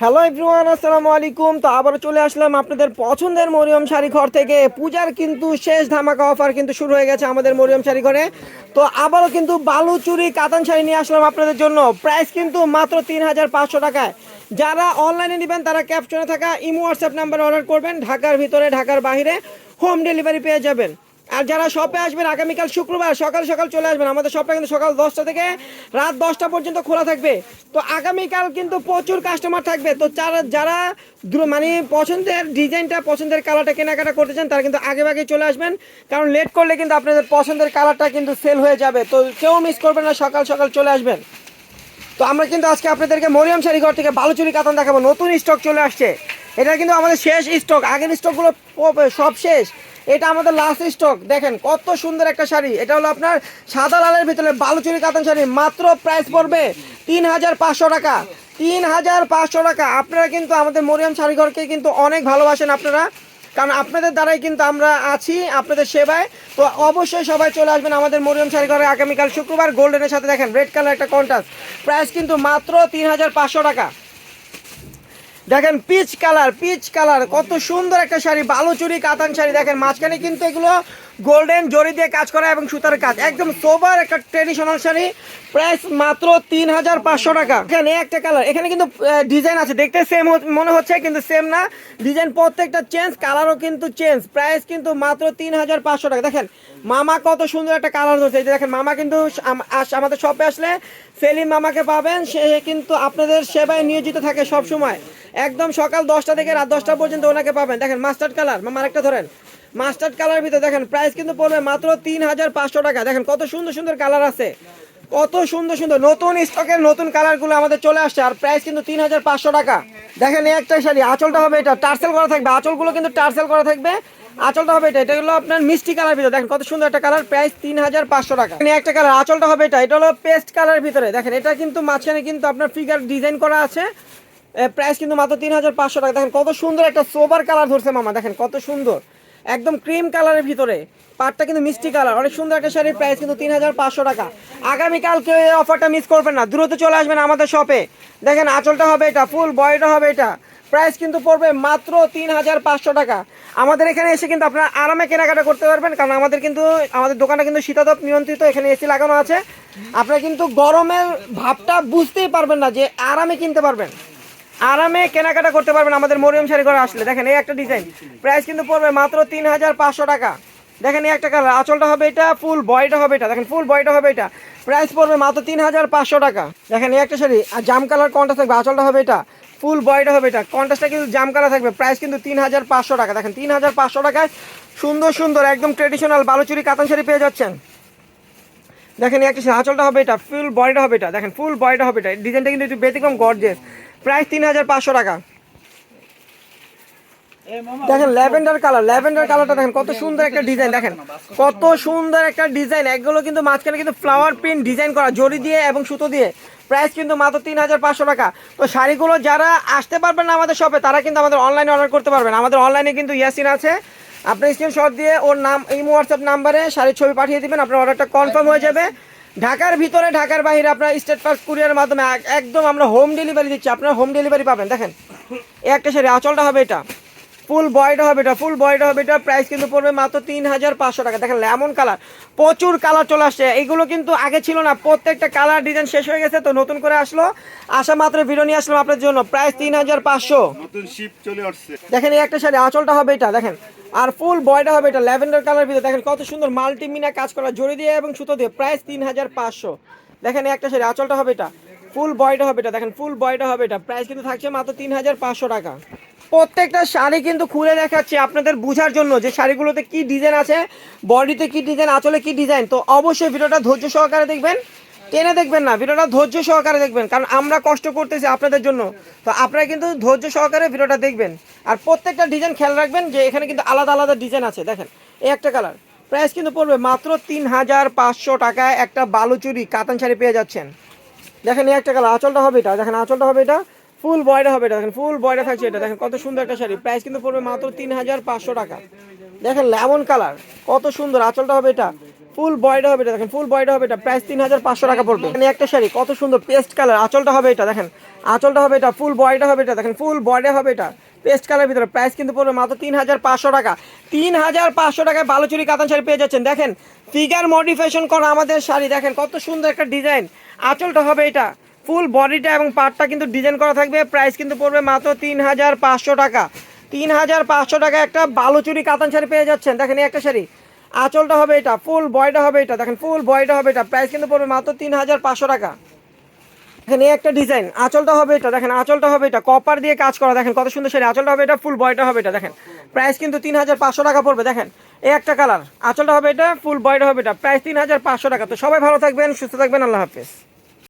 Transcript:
Hello everyone আসসালামু আলাইকুম। তো আবারও চলে আসলাম আপনাদের পছন্দের মরিয়ম শাড়ি ঘর থেকে। পূজার কিন্তু শেষ ধামাকা অফার কিন্তু শুরু হয়ে গেছে আমাদের মরিয়ম শাড়ি ঘরে। তো আবারও কিন্তু বালুচুরি কাতান শাড়ি নিয়ে আসলাম আপনাদের জন্য। প্রাইস কিন্তু মাত্র তিন হাজার পাঁচশো টাকায়। যারা অনলাইনে নেবেন, তারা ক্যাপশনে থাকা ইমো হোয়াটসঅ্যাপ নাম্বারে অর্ডার করবেন। ঢাকার ভিতরে, ঢাকার বাইরে হোম ডেলিভারি পেয়ে যাবেন। আর যারা শপে আসবেন, আগামীকাল শুক্রবার সকাল সকাল চলে আসবেন। আমাদের শপটা কিন্তু সকাল দশটা থেকে রাত দশটা পর্যন্ত খোলা থাকবে। তো আগামীকাল কিন্তু প্রচুর কাস্টমার থাকবে। তো যারা যারা মানে পছন্দের ডিজাইনটা পছন্দের কালারটা কেনাকাটা করতে চান, তারা কিন্তু আগে আগে চলে আসবেন। কারণ লেট করলে কিন্তু আপনাদের পছন্দের কালারটা কিন্তু সেল হয়ে যাবে। তো কেউ মিস করবেন না, সকাল সকাল চলে আসবেন। তো আমরা কিন্তু আজকে আপনাদেরকে মরিয়াম শাড়ি ঘর থেকে বালুচুরি কাতান দেখাবো। নতুন স্টক চলে আসছে। এটা কিন্তু আমাদের শেষ স্টক আগের স্টকগুলো সব শেষ। এটা আমাদের লাস্ট স্টক দেখেন, কত সুন্দর একটা শাড়ি। এটা হলো আপনার সাদা লালের ভিতরে বালুচুরি কাতান শাড়ি। মাত্র প্রাইস পড়বে তিন হাজার পাঁচশো টাকা। তিন হাজার পাঁচশো টাকা। আপনারা কিন্তু আমাদের মরিয়াম শাড়ি ঘরকে কিন্তু অনেক ভালোবাসেন আপনারা। কারণ আপনাদের দ্বারাই কিন্তু আমরা আছি আপনাদের সেবায়। তো অবশ্যই সবাই চলে আসবেন আমাদের মরিয়ম শাড়ি ঘরে আগামীকাল শুক্রবার। গোল্ডেনের সাথে দেখেন রেড কালার একটা কন্ট্রাস্ট প্রাইস কিন্তু মাত্র তিন হাজার পাঁচশো টাকা। দেখেন পিচ কালার পিচ কালার কত সুন্দর একটা শাড়ি, বালুচুরি কাতান শাড়ি। দেখেন, মাঝখানে কিন্তু এগুলো গোল্ডেন জরি দিয়ে কাজ করা এবং সুতার কাজ। একদম সোবার একটা ট্রেডিশনাল শাড়ি। প্রাইস মাত্র তিন হাজার পাঁচশো টাকা। এখানে একটা কালার এখানে কিন্তু ডিজাইন আছে। দেখতে সেম মনে হচ্ছে, কিন্তু সেম না। ডিজাইন প্রত্যেকটা চেঞ্জ কালারও কিন্তু চেঞ্জ প্রাইস কিন্তু মাত্র তিন হাজার পাঁচশো টাকা। দেখেন, মামা কত সুন্দর একটা কালার ধরছে। এই যে দেখেন, মামা কিন্তু আমাদের শপে আসলে সেলিম মামাকে পাবেন। সে কিন্তু আপনাদের সেবায় নিয়োজিত থাকে সব সময় একদম সকাল দশটা থেকে রাত দশটা পর্যন্ত ওনাকে পাবেন। দেখেন মাস্টার্ড কালার মামা আরেকটা ধরেন। মাস্টার্ড কালার ভিতরে দেখেন প্রাইস কিন্তু পড়বে মাত্র তিন হাজার পাঁচশো টাকা। দেখেন, কত সুন্দর সুন্দর কালার আছে। কত সুন্দর সুন্দর নতুন স্টকের নতুন কালারগুলো আমাদের চলে আসছে, আর প্রাইস কিন্তু তিন হাজার পাঁচশো টাকা। দেখেন একটা শাড়ি, আঁচলটা হবে এটা, টার্সেল করা থাকবে। আঁচলগুলো কিন্তু টার্সেল করা থাকবে। আঁচলটা হবে এটা এটা হলো আপনার মিষ্টি কালার ভিতরে। দেখেন, কত সুন্দর একটা কালার প্রাইস তিন হাজার পাঁচশো টাকা। একটা কালার আঁচলটা হবে এটা এটা হলো পেস্ট কালার ভিতরে। দেখেন, এটা কিন্তু মাঝখানে কিন্তু আপনার ফিগার ডিজাইন করা আছে। প্রাইস কিন্তু মাত্র তিন হাজার পাঁচশো টাকা। দেখেন, কত সুন্দর একটা সোবার কালার ধরছে মামা, দেখেন, কত সুন্দর। একদম ক্রিম কালারের ভিতরে। পাটটা কিন্তু মিষ্টি কালার অনেক সুন্দর একটা শাড়ির প্রাইস কিন্তু তিন হাজার পাঁচশো টাকা। আগামীকাল কেউ এই অফারটা মিস করবেন না। দ্রুত চলে আসবেন আমাদের শপে দেখেন, আঁচলটা হবে এটা ফুল বয়টা হবে এটা। প্রাইস কিন্তু পড়বে মাত্র তিন হাজার পাঁচশো টাকা। আমাদের এখানে এসে কিন্তু আপনারা আরামে কেনাকাটা করতে পারবেন, কারণ আমাদের কিন্তু, আমাদের দোকানটা কিন্তু শীতাতপ নিয়ন্ত্রিত, এখানে এসি লাগানো আছে। আপনারা কিন্তু গরমের ভাবটা বুঝতেই পারবেন না যে আরামে কিনতে পারবেন। আরামে কেনাকাটা করতে পারবেন আমাদের মরিয়ম শাড়ি ঘরে আসলে। দেখেন এই একটা ডিজাইন প্রাইস কিন্তু পড়বে মাত্র তিন হাজার পাঁচশো টাকা। দেখেন এই একটা কালার আঁচলটা হবে এটা ফুল বয়টা হবে এটা। দেখেন ফুল বয়টা হবে এটা। প্রাইস পড়বে মাত্র তিন হাজার পাঁচশো টাকা। দেখেন এই একটা শাড়ি। আর জাম কালার কন্টাস থাকবে। আঁচলটা হবে এটা ফুল বয়টা হবে এটা। কন্টাসটা কিন্তু জাম কালার থাকবে। প্রাইস কিন্তু তিন হাজার পাঁচশো টাকা। দেখেন তিন হাজার পাঁচশো টাকায় সুন্দর সুন্দর, একদম ট্রেডিশনাল বালুচুরি কাতান শাড়ি পেয়ে যাচ্ছেন। দেখেন এই একটা আঁচলটা হবে এটা ফুল বয়টা হবে এটা। দেখেন ফুল বয়টা হবে এটা। ডিজাইনটা কিন্তু একটু ব্যতিক্রম গর্জেস প্রাইস তিন হাজার পাঁচশো টাকা। দেখেন ল্যাভেন্ডার কালার ল্যাভেন্ডার কালারটা দেখেন কত সুন্দর একটা ডিজাইন দেখেন। কত সুন্দর একটা ডিজাইন এগুলো কিন্তু মাঝখানে কিন্তু ফ্লাওয়ার প্রিন্ট ডিজাইন করা জরি দিয়ে এবং সুতো দিয়ে। প্রাইস কিন্তু মাত্র তিন হাজার পাঁচশো টাকা। তো শাড়িগুলো যারা আসতে পারবেন না আমাদের শপে তারা কিন্তু আমাদের অনলাইনে অর্ডার করতে পারবেন। আমাদের অনলাইনে কিন্তু ইয়াসিন আছে। আপনি স্ক্রিনশট দিয়ে ওর নাম এই হোয়াটসঅ্যাপ নাম্বারে শাড়ির ছবি পাঠিয়ে দিবেন আপনার অর্ডারটা কনফার্ম হয়ে যাবে। ঢাকার ভিতরে ঢাকার বাইরে আপনার স্টেট পাস কুরিয়ারের মাধ্যমে একদম আমরা হোম ডেলিভারি দিচ্ছি। আপনারা হোম ডেলিভারি পাবেন। দেখেন একটা শাড়ি আঁচলটা হবে এটা। ফুল বয়টা হবে এটা ফুল বয়টা হবে এটা। প্রাইস কিন্তু পড়বে মাত্র তিন হাজার পাঁচশো টাকা। দেখেন লেমন কালার প্রচুর কালার চলে আসছে। এইগুলো কিন্তু আগে ছিল না প্রত্যেকটা কালার ডিজাইন শেষ হয়ে গেছে তো নতুন করে আসলো। আসা মাত্র ভিডিও নিয়ে আসলাম আপনার জন্য। প্রাইস তিন হাজার পাঁচশো। দেখেন এই একটা শাড়ি আঁচলটা হবে এটা। দেখেন আর ফুল বয়টা হবে এটা ল্যাভেন্ডার কালার ভিতরে। দেখেন কত সুন্দর মাল্টিমিনা কাজ করা জড়ি দিয়ে এবং সুতো দিয়ে, প্রাইস তিন হাজার পাঁচশো। দেখেন একটা শাড়ি আঁচলটা হবে এটা। ফুল বয়টা হবে এটা, দেখেন ফুল বয়টা হবে এটা। প্রাইস কিন্তু থাকছে মাত্র তিন হাজার পাঁচশো টাকা। প্রত্যেকটা শাড়ি কিন্তু খুলে দেখাচ্ছি আপনাদের বোঝার জন্য যে শাড়িগুলোতে কি ডিজাইন আছে, বডিতে কি ডিজাইন, আঁচলে কি ডিজাইন। তো অবশ্যই ভিডিওটা ধৈর্য সহকারে দেখবেন। টেনে দেখবেন না, ভিডিওটা ধৈর্য সহকারে দেখবেন, কারণ আমরা কষ্ট করতেছি আপনাদের জন্য। তো আপনারা কিন্তু ধৈর্য সহকারে ভিডিওটা দেখবেন। আর প্রত্যেকটা ডিজাইন খেয়াল রাখবেন যে এখানে কিন্তু আলাদা আলাদা ডিজাইন আছে, দেখেন, এই একটা কালার। প্রাইস কিন্তু পড়বে মাত্র তিন হাজার পাঁচশো টাকায় একটা বালুচুরি কাতান শাড়ি পেয়ে যাচ্ছেন। দেখেন এই একটা কালার, আঁচলটা হবে এটা, দেখেন আঁচলটা হবে এটা, ফুল বয়টা হবে এটা, দেখেন, ফুল বয়টা থাকছে এটা, দেখেন, কত সুন্দর একটা শাড়ি। প্রাইস কিন্তু পড়বে মাত্র তিন হাজার পাঁচশো টাকা। দেখেন লেমন কালার, কত সুন্দর, আঁচলটা হবে এটা। ফুল বয়টা হবে এটা, দেখেন ফুল বয়টা হবে এটা প্রাইস তিন হাজার পাঁচশো টাকা পড়বে। এখানে একটা শাড়ি, কত সুন্দর পেস্ট কালার আঁচলটা হবে এটা, দেখেন, আঁচলটা হবে এটা ফুল বয়টা হবে এটা, দেখেন ফুল বয়টা হবে এটা পেস্ট কালার ভিতরে প্রাইস কিন্তু পড়বে মাত্র তিন হাজার পাঁচশো টাকা। তিন হাজার পাঁচশো টাকায় বালুচুরি কাতান শাড়ি পেয়ে যাচ্ছেন, দেখেন ফিগার মডিফিকেশন করা আমাদের শাড়ি, দেখেন, কত সুন্দর একটা ডিজাইন আঁচলটা হবে এটা ফুল বডিটা এবং পার্টটা কিন্তু ডিজাইন করা থাকবে প্রাইস কিন্তু পড়বে মাত্র তিন হাজার পাঁচশো টাকা। তিন হাজার পাঁচশো টাকা একটা বালুচুরি কাতান শাড়ি পেয়ে যাচ্ছেন, দেখেন, এই একটা শাড়ি আঁচলটা হবে এটা ফুল বয়টা হবে এটা। দেখেন ফুল বয়টা হবে এটা। প্রাইস কিন্তু পড়বে মাত্র তিন হাজার পাঁচশো টাকা। দেখেন এই একটা ডিজাইন আঁচলটা হবে এটা। দেখেন, আঁচলটা হবে এটা। কপার দিয়ে কাজ করা, দেখেন কত সুন্দর সেটা আঁচলটা হবে এটা ফুল বয়টা হবে এটা। দেখেন প্রাইস কিন্তু তিন হাজার পাঁচশো টাকা পড়বে। দেখেন, এই একটা কালার আঁচলটা হবে এটা ফুল বয়টা হবে এটা। প্রাইস তিন হাজার পাঁচশো টাকা। তো সবাই ভালো থাকবেন, সুস্থ থাকবেন। আল্লাহ হাফেজ।